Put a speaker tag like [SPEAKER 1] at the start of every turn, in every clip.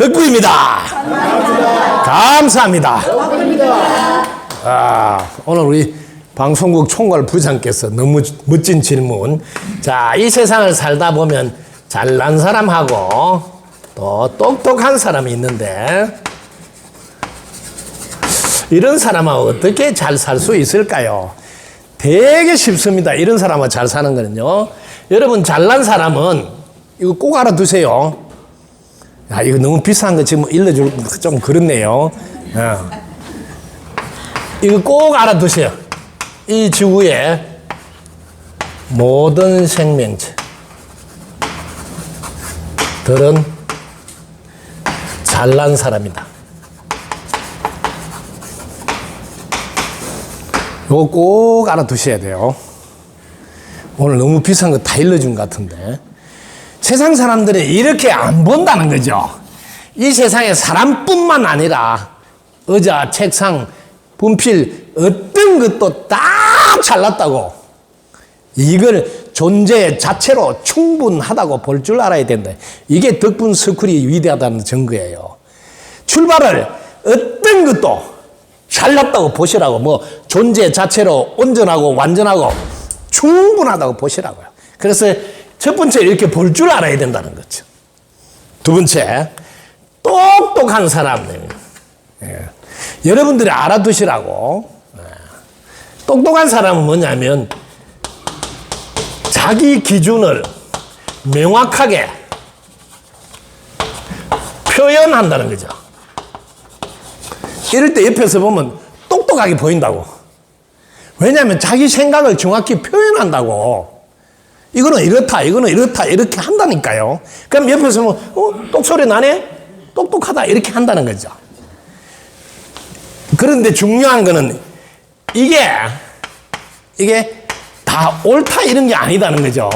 [SPEAKER 1] 덕구입니다. 감사합니다. 아, 오늘 우리 방송국 총괄 부장께서 너무 멋진 질문. 자, 이 세상을 살다 보면 잘난 사람하고 또 똑똑한 사람이 있는데 이런 사람하고 어떻게 잘 살 수 있을까요? 되게 쉽습니다. 이런 사람하고 잘 사는 거는요. 여러분, 잘난 사람은 이거 꼭 알아두세요. 야, 이거 너무 비싼 거 지금 일러줄 좀 그렇네요. 어. 이거 꼭 알아두세요. 이 지구의 모든 생명체 들은 잘난 사람이다. 이거 꼭 알아두셔야 돼요. 오늘 너무 비싼 거 다 일러준 것 같은데. 세상 사람들이 이렇게 안 본다는 거죠. 이 세상에 사람뿐만 아니라 의자, 책상, 분필, 어떤 것도 다 잘났다고. 이걸 존재 자체로 충분하다고 볼 줄 알아야 된다. 이게 덕분 스쿨이 위대하다는 증거예요. 출발을 어떤 것도 잘났다고 보시라고. 뭐 존재 자체로 온전하고 완전하고 충분하다고 보시라고요. 그래서 첫 번째 이렇게 볼 줄 알아야 된다는 거죠. 두 번째, 똑똑한 사람들. 예. 여러분들이 알아두시라고. 예. 똑똑한 사람은 뭐냐면 자기 기준을 명확하게 표현한다는 거죠. 이럴 때 옆에서 보면 똑똑하게 보인다고. 왜냐하면 자기 생각을 정확히 표현한다고. 이거는 이렇다, 이거는 이렇다, 이렇게 한다니까요. 그럼 옆에서 뭐, 어, 똑소리 나네? 똑똑하다, 이렇게 한다는 거죠. 그런데 중요한 거는 이게, 이게 다 옳다, 이런 게 아니다는 거죠.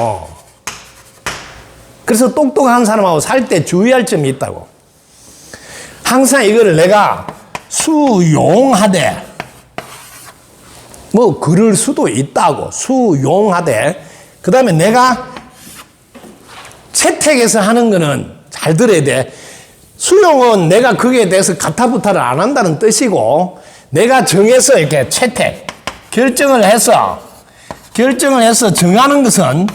[SPEAKER 1] 그래서 똑똑한 사람하고 살 때 주의할 점이 있다고. 항상 이거를 내가 수용하되, 뭐, 그럴 수도 있다고, 수용하되, 그 다음에 내가 채택해서 하는 거는 잘 들어야 돼. 수용은 내가 거기에 대해서 가타부타를 안 한다는 뜻이고, 내가 정해서 이렇게 채택, 결정을 해서, 결정을 해서 정하는 것은,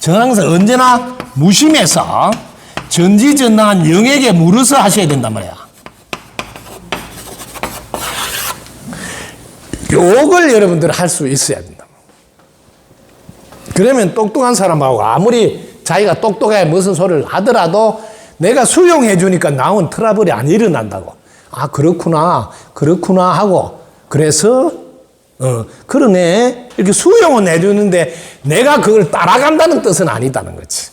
[SPEAKER 1] 정하는 것은 언제나 무심해서 전지전능한 영에게 물어서 하셔야 된단 말이야. 요걸 여러분들 할 수 있어야 된다. 그러면 똑똑한 사람하고 아무리 자기가 똑똑해 무슨 소리를 하더라도 내가 수용해 주니까 나온 트러블이 안 일어난다고. 아, 그렇구나. 그렇구나 하고. 그래서, 어, 그러네. 이렇게 수용은 해주는데 내가 그걸 따라간다는 뜻은 아니다는 거지.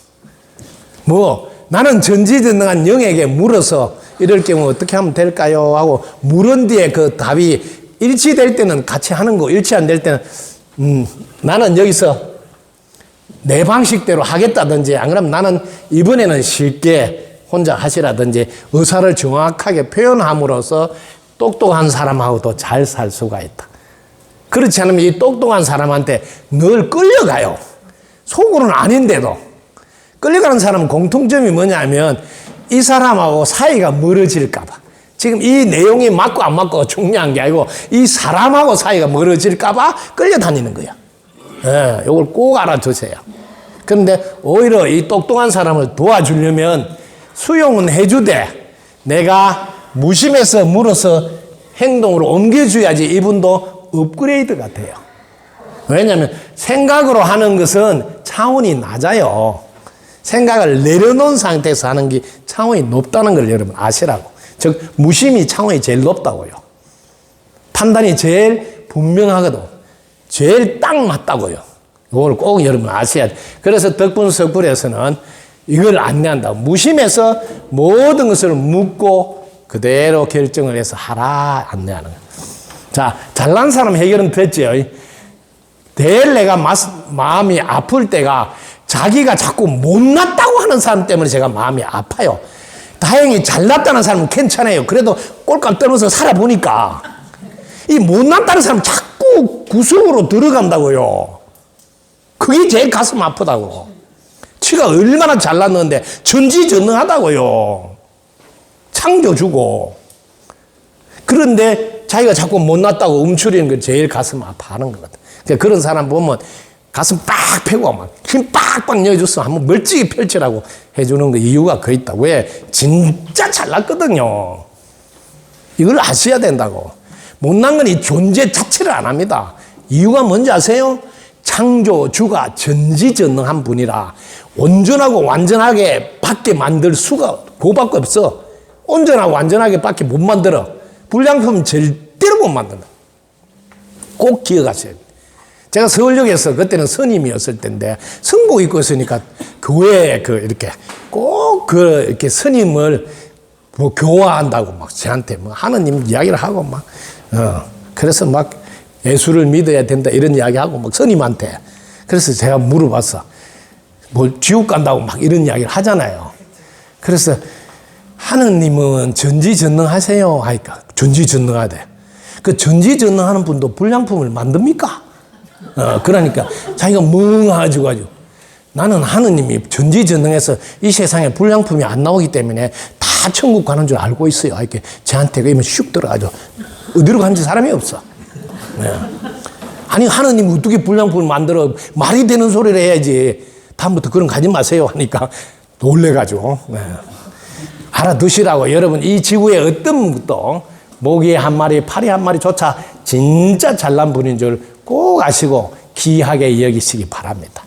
[SPEAKER 1] 뭐, 나는 전지전능한 영에게 물어서 이럴 경우 어떻게 하면 될까요? 하고 물은 뒤에 그 답이 일치될 때는 같이 하는 거, 일치 안 될 때는, 음, 나는 여기서 내 방식대로 하겠다든지 안 그러면 나는 이번에는 쉽게 혼자 하시라든지 의사를 정확하게 표현함으로써 똑똑한 사람하고도 잘 살 수가 있다. 그렇지 않으면 이 똑똑한 사람한테 늘 끌려가요. 속으로는 아닌데도. 끌려가는 사람은 공통점이 뭐냐면 이 사람하고 사이가 멀어질까봐. 지금 이 내용이 맞고 안 맞고 중요한 게 아니고 이 사람하고 사이가 멀어질까봐 끌려다니는 거야. 예, 이걸 꼭 알아두세요. 그런데 오히려 이 똑똑한 사람을 도와주려면 수용은 해주되 내가 무심해서 물어서 행동으로 옮겨줘야지 이분도 업그레이드가 돼요. 왜냐하면 생각으로 하는 것은 차원이 낮아요. 생각을 내려놓은 상태에서 하는 게 차원이 높다는 걸 여러분 아시라고. 즉, 무심이 차원이 제일 높다고요. 판단이 제일 분명하거든. 제일 딱 맞다고요. 이걸 꼭 여러분 아셔야 돼. 그래서 덕분 석굴에서는 이걸 안내한다. 무심해서 모든 것을 묻고 그대로 결정을 해서 하라 안내하는 거예요. 자, 잘난 사람 해결은 됐죠. 될 내가 마음이 아플 때가 자기가 자꾸 못났다고 하는 사람 때문에 제가 마음이 아파요. 다행히 잘났다는 사람은 괜찮아요. 그래도 꼴값 떨어서 살아보니까 이 못났다는 사람 자꾸 구석으로 들어간다고요. 그게 제일 가슴 아프다고. 지가 얼마나 잘났는데 전지전능하다고요. 안겨주고 그런데 자기가 자꾸 못났다고 움츠리는 게 제일 가슴 아파하는 것 같아. 그러니까 그런 사람 보면 가슴 빡 펴고 막 힘 빡빡 넣어줬어. 한번 멀찍이 펼치라고 해주는 그 이유가 그 있다. 왜? 진짜 잘났거든요. 이걸 아셔야 된다고. 못난 건 이 존재 자체를 안 합니다. 이유가 뭔지 아세요? 창조주가 전지전능한 분이라 온전하고 완전하게 밖에 만들 수가 그밖에 없어. 온전하고 완전하게 밖에 못 만들어. 불량품 절대로 못 만든다. 꼭 기억하셔야 돼요. 제가 서울역에서 그때는 스님이었을 때인데 성복 입고 있으니까 교회에 그 이렇게 꼭 그 이렇게 스님을 뭐 교화한다고 막 저한테 뭐 하느님 이야기를 하고 막 어. 그래서 막 예수를 믿어야 된다 이런 이야기하고 막 스님한테 그래서 제가 물어봤어. 뭐 지옥 간다고 막 이런 이야기를 하잖아요. 그래서 하느님은 전지전능하세요 하니까 전지전능하대. 그 전지전능하는 분도 불량품을 만듭니까? 어, 그러니까 자기가 멍하지고 가지고 나는 하느님이 전지전능해서 이 세상에 불량품이 안 나오기 때문에 다 천국 가는 줄 알고 있어요. 이렇게 저한테 그러면 슉 들어가죠. 어디로 간지 사람이 없어. 네. 아니 하느님 어떻게 불량품을 만들어 말이 되는 소리를 해야지. 다음부터 그런 거 가지 마세요 하니까 놀래가지고. 네. 알아 두시라고 여러분 이 지구에 어떤 것도 모기 한 마리, 파리 한 마리조차 진짜 잘난 분인 줄 꼭 아시고 귀하게 여기시기 바랍니다.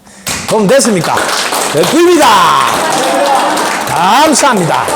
[SPEAKER 1] 그럼 됐습니까? 됐습니다. 감사합니다.